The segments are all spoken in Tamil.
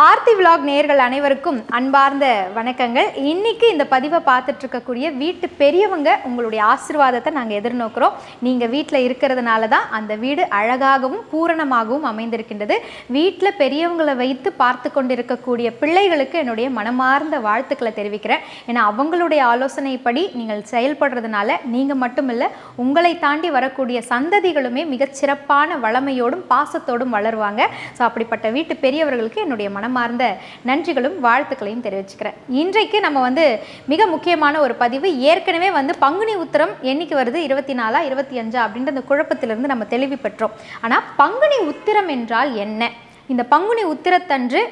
ஆர்த்தி விலாக் நேர்கள் அனைவருக்கும் அன்பார்ந்த வணக்கங்கள். இன்னைக்கு இந்த பதிவை பார்த்துட்டு இருக்கக்கூடிய வீட்டு பெரியவங்க உங்களுடைய ஆசீர்வாதத்தை நாங்கள் எதிர்நோக்கிறோம். நீங்கள் வீட்டில் இருக்கிறதுனால தான் அந்த வீடு அழகாகவும் பூரணமாகவும் அமைந்திருக்கின்றது. வீட்டில் பெரியவங்களை வைத்து பார்த்து கொண்டிருக்கக்கூடிய பிள்ளைகளுக்கு என்னுடைய மனமார்ந்த வாழ்த்துக்களை தெரிவிக்கிறேன். ஏன்னா அவங்களுடைய ஆலோசனைப்படி நீங்கள் செயல்படுறதுனால நீங்கள் மட்டுமில்லை உங்களை தாண்டி வரக்கூடிய சந்ததிகளுமே மிகச்சிறப்பான வளமையோடும் பாசத்தோடும் வளருவாங்க. ஸோ அப்படிப்பட்ட வீட்டு பெரியவர்களுக்கு என்னுடைய மனமார்ந்த நன்றிகளும் வாழ்த்துக்களையும் தெரிவிச்சுக்கிறேன். இன்றைக்கு நம்ம வந்து மிக முக்கியமான ஒரு பதிவு ஏற்கனவே வந்து பங்குனி உத்திரம் என்னைக்கு வருது? இருபத்தி நாலா இருபத்தி அஞ்சா அப்படின்ற அந்த குழப்பத்திலிருந்து நம்ம தெளிவு பெற்றோம். ஆனால் பங்குனி உத்திரம் என்றால் என்ன? இந்த பங்குனி உத்திரத்தன்று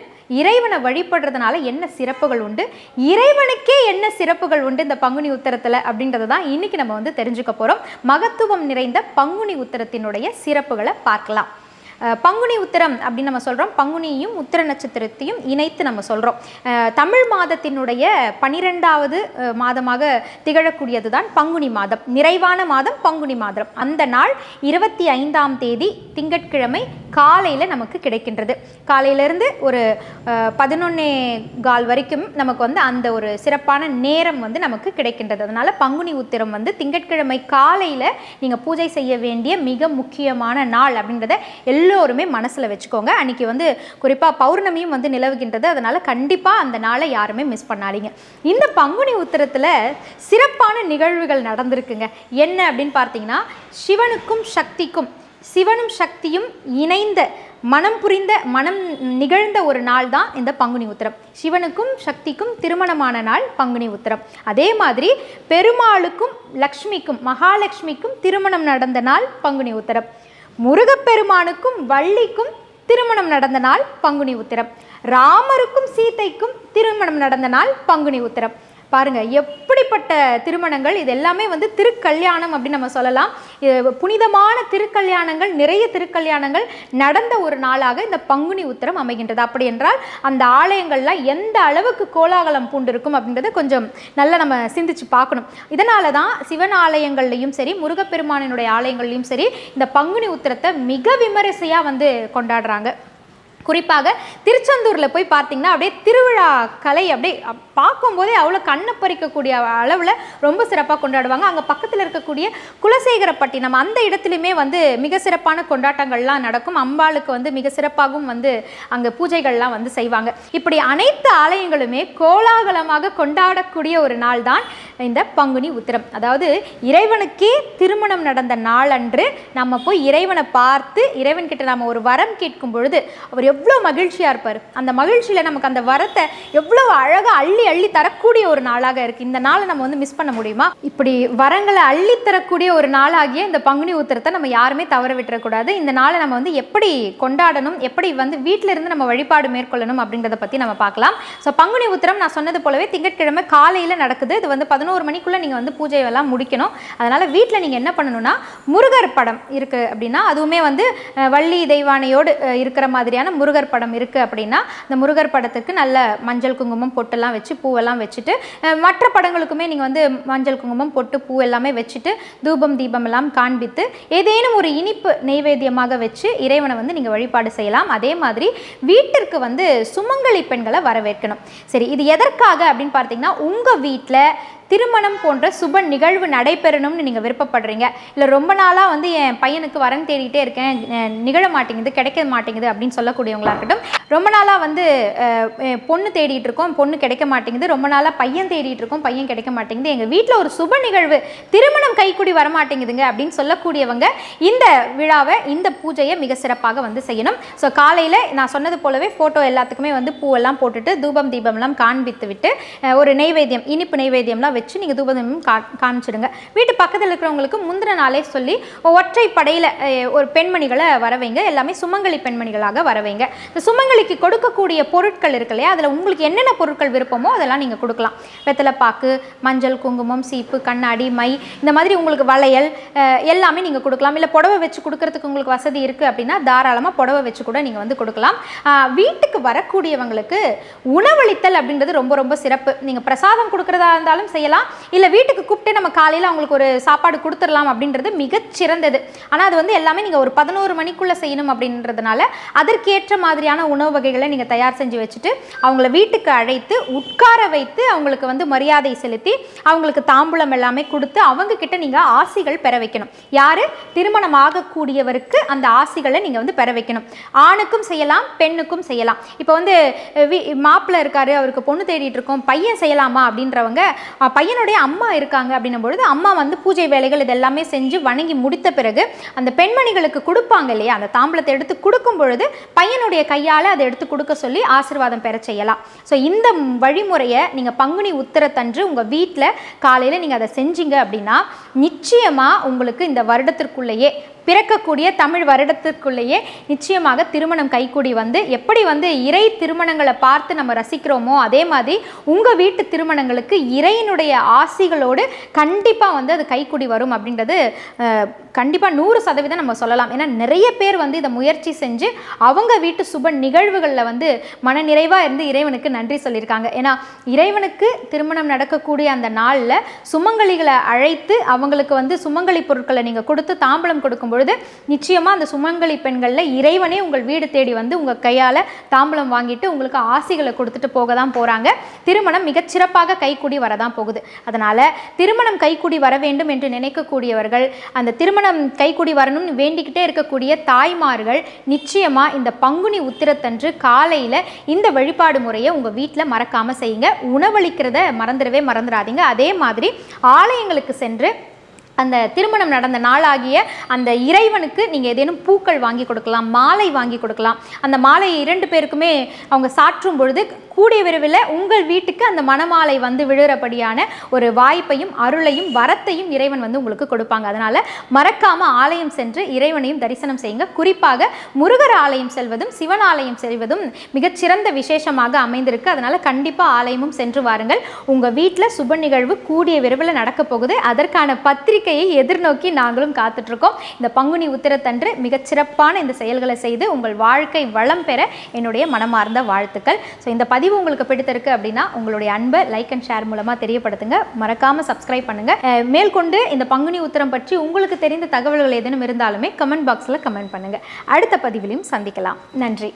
இறைவனை வழிபடுறதுனால என்ன சிறப்புகள் உண்டு? இறைவனுக்கே என்ன சிறப்புகள் உண்டு இந்த பங்குனி உத்தரத்தில் அப்படின்றத தான் இன்னைக்கு நம்ம வந்து தெரிஞ்சுக்க போகிறோம் மகத்துவம் நிறைந்த பங்குனி உத்தரத்தினுடைய சிறப்புகளை பார்க்கலாம். பங்குனி உத்திரம் அப்படின்னு நம்ம சொல்கிறோம் பங்குனியும் உத்திர நட்சத்திரத்தையும் இணைத்து நம்ம சொல்கிறோம் தமிழ் மாதத்தினுடைய பனிரெண்டாவது மாதமாக திகழக்கூடியது தான் பங்குனி மாதம். நிறைவான மாதம் பங்குனி மாதம். அந்த நாள் இருபத்தி ஐந்தாம் தேதி திங்கட்கிழமை காலையில் நமக்கு கிடைக்கின்றது. காலையிலேருந்து ஒரு பதினொன்னே கால் வரைக்கும் நமக்கு வந்து அந்த ஒரு சிறப்பான நேரம் வந்து நமக்கு கிடைக்கின்றது. அதனால் பங்குனி உத்திரம் வந்து திங்கட்கிழமை காலையில் நீங்கள் பூஜை செய்ய வேண்டிய மிக முக்கியமான நாள் அப்படின்றத எல்லோருமே மனசில் வச்சுக்கோங்க. அன்றைக்கி வந்து குறிப்பாக பௌர்ணமியும் வந்து நிலவுகின்றது. அதனால் கண்டிப்பாக அந்த நாளை யாருமே மிஸ் பண்ணாதீங்க. இந்த பங்குனி உத்திரத்தில் சிறப்பான நிகழ்வுகள் நடந்திருக்குங்க. என்ன அப்படின்னு பார்த்தீங்கன்னா சிவனுக்கும் சக்திக்கும் சிவனும் சக்தியும் இணைந்த மனம் புரிந்த மனம் நிகழ்ந்த ஒரு நாள் தான் இந்த பங்குனி உத்திரம். சிவனுக்கும் சக்திக்கும் திருமணமான நாள் பங்குனி உத்திரம். அதே மாதிரி பெருமாளுக்கும் லக்ஷ்மிக்கும் மகாலட்சுமிக்கும் திருமணம் நடந்த நாள் பங்குனி உத்திரம். முருகப்பெருமானுக்கும் வள்ளிக்கும் திருமணம் நடந்த நாள் பங்குனி உத்திரம். ராமருக்கும் சீதைக்கும் திருமணம் நடந்த நாள் பங்குனி உத்திரம். பாருங்க எப்படிப்பட்ட திருமணங்கள்? இது எல்லாமே வந்து திருக்கல்யாணம் அப்படின்னு நம்ம சொல்லலாம். இது புனிதமான திருக்கல்யாணங்கள் நிறைய திருக்கல்யாணங்கள் நடந்த ஒரு நாளாக இந்த பங்குனி உத்திரம் அமைகின்றது. அப்படி என்றால் அந்த ஆலயங்கள்லாம் எந்த அளவுக்கு கோலாகலம் பூண்டிருக்கும் அப்படின்றத கொஞ்சம் நல்லா நம்ம சிந்திச்சு பார்க்கணும். இதனால தான் சிவன் ஆலயங்கள்லையும் சரி முருகப்பெருமானினுடைய ஆலயங்கள்லையும் சரி இந்த பங்குனி உத்திரத்தை மிக விமரிசையாக வந்து கொண்டாடுறாங்க. குறிப்பாக திருச்செந்தூரில் போய் பார்த்தீங்கன்னா அப்படியே திருவிழா கலை அப்படியே பார்க்கும்போதே அவ்வளோ கண்ணை பறிக்கக்கூடிய அளவில் ரொம்ப சிறப்பாக கொண்டாடுவாங்க. அங்கே பக்கத்தில் இருக்கக்கூடிய குலசேகரப்பட்டினம் அந்த இடத்துலையுமே வந்து மிக சிறப்பான கொண்டாட்டங்கள்லாம் நடக்கும். அம்பாளுக்கு வந்து மிக சிறப்பாகவும் வந்து அங்கே பூஜைகள்லாம் வந்து செய்வாங்க. இப்படி அனைத்து ஆலயங்களுமே கோலாகலமாக கொண்டாடக்கூடிய ஒரு நாள் தான் இந்த பங்குனி உத்திரம். அதாவது இறைவனுக்கே திருமணம் நடந்த நாள் அன்று நம்ம போய் இறைவனை பார்த்து இறைவன்கிட்ட நம்ம ஒரு வரம் கேட்கும் பொழுது அவர் எவ்வளோ மகிழ்ச்சியாக இருப்பார். அந்த மகிழ்ச்சியில் நமக்கு அந்த வரத்தை எவ்வளோ அழகாக அள்ளி அள்ளி தரக்கூடிய ஒரு நாளாக இருக்குது இந்த நாளை நம்ம வந்து மிஸ் பண்ண முடியுமா? இப்படி வரங்களை அள்ளி தரக்கூடிய ஒரு நாளாகிய இந்த பங்குனி உத்திரத்தை நம்ம யாருமே தவற விட்டுறக்கூடாது. இந்த நாளை நம்ம வந்து எப்படி கொண்டாடணும் எப்படி வந்து வீட்டிலிருந்து நம்ம வழிபாடு மேற்கொள்ளணும் அப்படின்றத பற்றி நம்ம பார்க்கலாம். ஸோ பங்குனி உத்திரம் நான் சொன்னது போலவே திங்கட்கிழமை காலையில் நடக்குது. இது வந்து பதினோரு மணிக்குள்ளே நீங்கள் வந்து பூஜை எல்லாம் முடிக்கணும். அதனால் வீட்டில் நீங்கள் என்ன பண்ணணும்னா முருகர் படம் இருக்குது அப்படின்னா அதுவுமே வந்து வள்ளி தெய்வானையோடு இருக்கிற மாதிரியான முருகர் படம் இருக்குது அப்படின்னா இந்த முருகர் படத்துக்கு நல்ல மஞ்சள் குங்குமம் பொட்டெல்லாம் வச்சு பூவெல்லாம் வச்சுட்டு மற்ற படங்களுக்குமே நீங்கள் வந்து மஞ்சள் குங்குமம் பொட்டு பூ எல்லாமே வச்சுட்டு தூபம் தீபம் எல்லாம் காண்பித்து ஏதேனும் ஒரு இனிப்பு நெய்வேத்தியமாக வச்சு இறைவனை வந்து நீங்கள் வழிபாடு செய்யலாம். அதே மாதிரி வீட்டிற்கு வந்து சுமங்கலி பெண்களை வரவேற்கணும். சரி இது எதற்காக அப்படின்னு பார்த்தீங்கன்னா உங்கள் வீட்டில் திருமணம் போன்ற சுப நிகழ்வு நடைபெறணும்னு நீங்கள் விருப்பப்படுறீங்க. இல்லை ரொம்ப நாளாக வந்து என் பையனுக்கு வரன் தேடிட்டே இருக்கேன். நிகழ மாட்டேங்குது கிடைக்க மாட்டேங்குது அப்படின்னு சொல்லக்கூடியவங்களா இருக்கட்டும். ரொம்ப நாளாக வந்து பொண்ணு தேடிட்டு இருக்கோம் பொண்ணு கிடைக்க மாட்டேங்குது. ரொம்ப நாளாக பையன் தேடிட்டு இருக்கோம் பையன் கிடைக்க மாட்டேங்குது. எங்கள் வீட்டில் ஒரு சுப நிகழ்வு திருமணம் கைக்கூடி வர மாட்டேங்குதுங்க அப்படின்னு சொல்லக்கூடியவங்க இந்த விழாவை இந்த பூஜையை மிக சிறப்பாக வந்து செய்யணும். ஸோ காலையில் நான் சொன்னது போலவே ஃபோட்டோ எல்லாத்துக்குமே வந்து பூவெல்லாம் போட்டுட்டு தூபம் தீபம்லாம் காண்பித்து விட்டு ஒரு நெய்வேத்தியம் இனிப்பு நெய்வேத்தியம்லாம் வச்சு நீங்கள் தூபம் கா காமிச்சிடுங்க. வீட்டு பக்கத்தில் இருக்கிறவங்களுக்கு முந்தின நாளே சொல்லி ஒற்றை படையில் ஒரு பெண்மணிகளை வரவைங்க. எல்லாமே சுமங்கலி பெண்மணிகளாக வரவைங்க. இந்த சுமங்கலிக்கு கொடுக்கக்கூடிய பொருட்கள் இருக்கு இல்லையா? அதில் உங்களுக்கு என்னென்ன பொருட்கள் விருப்பமோ அதெல்லாம் நீங்கள் கொடுக்கலாம். வெத்தலைப்பாக்கு மஞ்சள் குங்குமம் சீப்பு கண்ணாடி மை இந்த மாதிரி உங்களுக்கு வளையல் எல்லாமே நீங்கள் கொடுக்கலாம். இல்லை புடவை வச்சு கொடுக்கறதுக்கு உங்களுக்கு வசதி இருக்குது அப்படின்னா தாராளமாக புடவை வச்சு கூட நீங்கள் வந்து கொடுக்கலாம். வீட்டுக்கு வரக்கூடியவங்களுக்கு உணவளித்தல் அப்படின்றது ரொம்ப ரொம்ப சிறப்பு. நீங்கள் பிரசாதம் கொடுக்குறதா இருந்தாலும் செய்யலாம். செய்யலாம். இல்லை வீட்டுக்கு கூப்பிட்டு நம்ம காலையில் அவங்களுக்கு ஒரு சாப்பாடு கொடுத்துடலாம் அப்படின்றது மிகச்சிறந்தது. ஆனால் அது வந்து எல்லாமே நீங்கள் ஒரு பதினோரு மணிக்குள்ளே செய்யணும் அப்படின்றதுனால அதற்கேற்ற மாதிரியான உணவு வகைகளை நீங்கள் தயார் செஞ்சு வச்சுட்டு அவங்கள வீட்டுக்கு அழைத்து உட்கார வைத்து அவங்களுக்கு வந்து மரியாதை செலுத்தி அவங்களுக்கு தாம்பூலம் எல்லாமே கொடுத்து அவங்க கிட்ட நீங்கள் ஆசிகள் பெற வைக்கணும். யார்? திருமணம் ஆகக்கூடியவருக்கு அந்த ஆசிகளை நீங்கள் வந்து பெற வைக்கணும். ஆணுக்கும் செய்யலாம் பெண்ணுக்கும் செய்யலாம். இப்போ வந்து மாப்பிள்ளை இருக்காரு அவருக்கு பொண்ணு தேடிட்டு இருக்கோம் பையன் செய்யலாமா அப்படின்றவங்க பையனுடைய அம்மா இருக்காங்க அப்படின்னும் பொழுது அம்மா வந்து பூஜை வேலைகள் இதெல்லாமே செஞ்சு வணங்கி முடித்த பிறகு அந்த பெண்மணிகளுக்கு கொடுப்பாங்க இல்லையா? அந்த தாம்பூலத்தை எடுத்து கொடுக்கும் பொழுது பையனுடைய கையால் அதை எடுத்து கொடுக்க சொல்லி ஆசீர்வாதம் பெற செய்யலாம். ஸோ இந்த வழிமுறையை நீங்கள் பங்குனி உத்தரத்தன்று உங்கள் வீட்டில் காலையில் நீங்கள் அதை செஞ்சீங்க அப்படின்னா நிச்சயமாக உங்களுக்கு இந்த வருடத்திற்குள்ளேயே பிறக்கக்கூடிய தமிழ் வருடத்திற்குள்ளேயே நிச்சயமாக திருமணம் கைக்கூடி வந்து எப்படி வந்து இறை திருமணங்களை பார்த்து நம்ம ரசிக்கிறோமோ அதே மாதிரி உங்கள் வீட்டு திருமணங்களுக்கு இறையினுடைய ஆசிகளோடு கண்டிப்பாக வந்து அது கைக்கூடி வரும் அப்படின்றது கண்டிப்பாக நூறு சதவீதம் நம்ம சொல்லலாம். ஏன்னா நிறைய பேர் வந்து இதை முயற்சி செஞ்சு அவங்க வீட்டு சுப நிகழ்வுகளில் வந்து மனநிறைவாக இருந்து இறைவனுக்கு நன்றி சொல்லியிருக்காங்க. ஏன்னா இறைவனுக்கு திருமணம் நடக்கக்கூடிய அந்த நாளில் சுமங்கலிகளை அழைத்து அவங்களுக்கு வந்து சுமங்கலி பொருட்களை நீங்கள் கொடுத்து தாம்பலம் கொடுக்கும் பொழுது நிச்சயமாக அந்த சுமங்கலி பெண்களில் இறைவனே உங்கள் வீடு தேடி வந்து உங்கள் கையால் தாம்பலம் வாங்கிட்டு உங்களுக்கு ஆசிகளை கொடுத்துட்டு போக தான் போகிறாங்க திருமணம் மிகச்சிறப்பாக கைக்கூடி வரதான் போகுது. அதனால் திருமணம் கைக்கூடி வர வேண்டும் என்று நினைக்கக்கூடியவர்கள் அந்த திருமணம் கைக்கூடி வரணும்னு வேண்டிக்கிட்டே இருக்கக்கூடிய தாய்மார்கள் நிச்சயமாக இந்த பங்குனி உத்திரத்தன்று காலையில் இந்த வழிபாடு முறையை உங்கள் வீட்டில் மறக்காமல் செய்யுங்க. உணவளிக்கிறத மறந்துடவே மறந்துடாதீங்க. அதே மாதிரி ஆலயங்களுக்கு சென்று அந்த திருமணம் நடந்த நாளாகிய அந்த இறைவனுக்கு நீங்கள் ஏதேனும் பூக்கள் வாங்கி கொடுக்கலாம் மாலை வாங்கி கொடுக்கலாம். அந்த மாலையை இரண்டு பேருக்குமே அவங்க சாற்றும் பொழுது கூடிய விரைவில் உங்கள் வீட்டுக்கு அந்த மணமாலை வந்து விழுறபடியான ஒரு வாய்ப்பையும் அருளையும் வரத்தையும் இறைவன் வந்து உங்களுக்கு கொடுப்பாங்க. அதனால் மறக்காமல் ஆலயம் சென்று இறைவனையும் தரிசனம் செய்யுங்க. குறிப்பாக முருகர் ஆலயம் செல்வதும் சிவன் ஆலயம் செல்வதும் மிகச்சிறந்த விசேஷமாக அமைந்திருக்கு. அதனால் கண்டிப்பாக ஆலயமும் சென்று வாருங்கள். உங்கள் வீட்டில் சுப நிகழ்வு கூடிய விரைவில் நடக்க போகுது. அதற்கான பத்திரிகையை எதிர்நோக்கி நாங்களும் காத்துட்ருக்கோம். இந்த பங்குனி உத்திரத்தன்று மிகச்சிறப்பான இந்த செயல்களை செய்து உங்கள் வாழ்க்கை வளம் பெற என்னுடைய மனமார்ந்த வாழ்த்துக்கள். ஸோ இந்த பதிவு உங்களுக்கு பிடித்திருக்கு அப்படின்னா உங்களுடைய அன்பை லைக் அண்ட் ஷேர் மூலமாக தெரியப்படுத்துங்க. மறக்காமல் சப்ஸ்கிரைப் பண்ணுங்கள் மேற்கொண்டு இந்த பங்குனி உத்திரம் பற்றி உங்களுக்கு தெரிந்த தகவல்கள் ஏதேனும் இருந்தாலுமே கமெண்ட் பாக்ஸில் கமெண்ட் பண்ணுங்கள் அடுத்த பதிவிலையும் சந்திக்கலாம். நன்றி.